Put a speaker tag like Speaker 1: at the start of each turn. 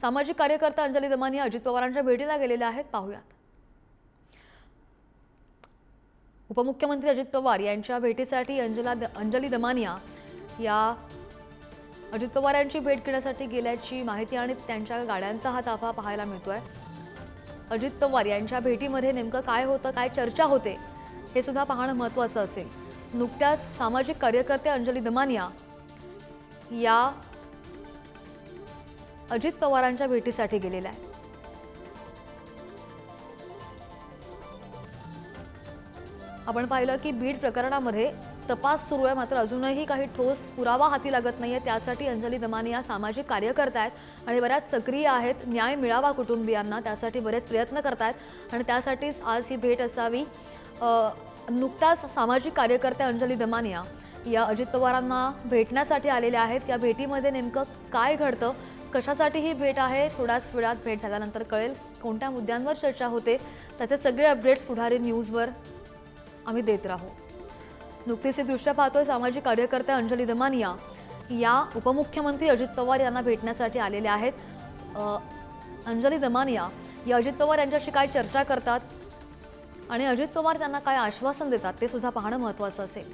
Speaker 1: सामाजिक कार्यकर्ता अंजली दमानिया अजित पवारांच्या भेटीला गेलेल्या आहेत. पाहूयात. उपमुख्यमंत्री अजित पवार यांच्या भेटीसाठी अंजला द अंजली दमानिया या अजित पवार यांची भेट घेण्यासाठी गेल्याची माहिती आणि त्यांच्या गाड्यांचा हा ताफा पाहायला मिळतोय. अजित पवार यांच्या भेटीमध्ये नेमकं काय होतं काय चर्चा होते हे सुद्धा पाहणं महत्त्वाचं असेल. नुकत्याच सामाजिक कार्यकर्ते अंजली दमानिया या अजित पवारांच्या भेटीसाठी गेलेल्या आहे. आपण पाहिलं की बीड प्रकरणामध्ये तपास सुरू आहे मात्र अजूनही काही ठोस पुरावा हाती लागत नाही आहे त्यासाठी अंजली दमानी या सामाजिक कार्यकर्ता आहेत आणि बऱ्याच सक्रिय आहेत. न्याय मिळावा कुटुंबियांना त्यासाठी बरेच प्रयत्न करतायत आणि त्यासाठीच आज ही भेट असावी. नुकताच सामाजिक कार्यकर्त्या अंजली दमानिया या अजित पवारांना भेटण्यासाठी आलेल्या आहेत. या भेटीमध्ये नेमकं काय घडतं? कशासाठी ही भेट आहे? थोड्याच वेळात भेट झाल्यानंतर कळेल कोणत्या मुद्द्यांवर चर्चा होते. त्याचे सगळे अपडेट्स पुढारी न्यूजवर आम्ही देत राहू. नुकतीच ही दृश्य पाहतोय सामाजिक कार्यकर्त्या अंजली दमानिया. या उपमुख्यमंत्री अजित पवार यांना भेटण्यासाठी आलेल्या आहेत. अंजली दमानिया या अजित पवार यांच्याशी काय चर्चा करतात आणि अजित पवार त्यांना काय आश्वासन देतात ते सुद्धा पाहणं महत्त्वाचं असेल.